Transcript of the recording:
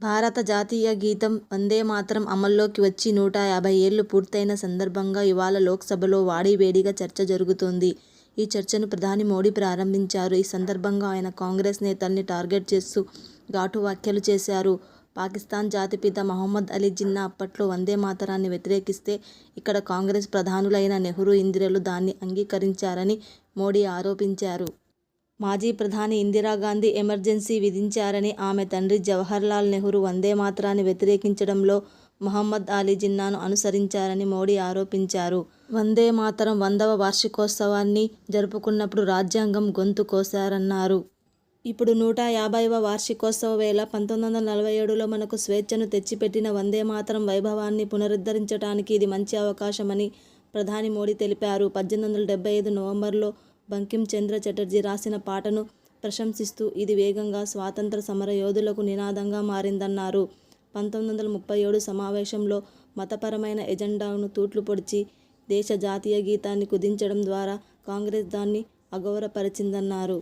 భారత జాతీయ గీతం వందేమాతరం అమల్లోకి వచ్చి నూట యాభై ఏళ్ళు పూర్తయిన సందర్భంగా ఇవాళ లోక్సభలో వాడివేడిగా చర్చ జరుగుతోంది. ఈ చర్చను ప్రధాని మోడీ ప్రారంభించారు. ఈ సందర్భంగా ఆయన కాంగ్రెస్ నేతల్ని టార్గెట్ చేస్తూ ఘాటు వ్యాఖ్యలు చేశారు. పాకిస్తాన్ జాతిపిత మహమ్మద్ అలీ జిన్నా అప్పట్లో వందే మాతరాన్ని వ్యతిరేకిస్తే ఇక్కడ కాంగ్రెస్ ప్రధానులైన నెహ్రూ, ఇందిరలు దాన్ని అంగీకరించారని మోడీ ఆరోపించారు. మాజీ ప్రధాని ఇందిరాగాంధీ ఎమర్జెన్సీ విధించారని, ఆమె తండ్రి జవహర్లాల్ నెహ్రూ వందేమాతరాన్ని వ్యతిరేకించడంలో మహమ్మద్ అలీ జిన్నాను అనుసరించారని మోడీ ఆరోపించారు. వందే మాతరం వందవ వార్షికోత్సవాన్ని జరుపుకున్నప్పుడు రాజ్యాంగం గొంతు కోశారన్నారు. ఇప్పుడు నూట యాభైవ వార్షికోత్సవ వేళ పంతొమ్మిది వందల నలభై ఏడులో మనకు స్వేచ్ఛను తెచ్చిపెట్టిన వందేమాతరం వైభవాన్ని పునరుద్ధరించడానికి ఇది మంచి అవకాశమని ప్రధాని మోడీ తెలిపారు. పద్దెనిమిది వందల డెబ్బై ఐదు నవంబర్లో బంకించంద్ర చటర్జీ రాసిన పాటను ప్రశంసిస్తూ ఇది వేగంగా స్వాతంత్ర సమర యోధులకు నినాదంగా మారిందన్నారు. పంతొమ్మిది వందల ముప్పై ఏడు సమావేశంలో మతపరమైన ఎజెండాను తూట్లు పొడిచి దేశ జాతీయ గీతాన్ని కుదించడం ద్వారా కాంగ్రెస్ దాన్ని అగౌరపరిచిందన్నారు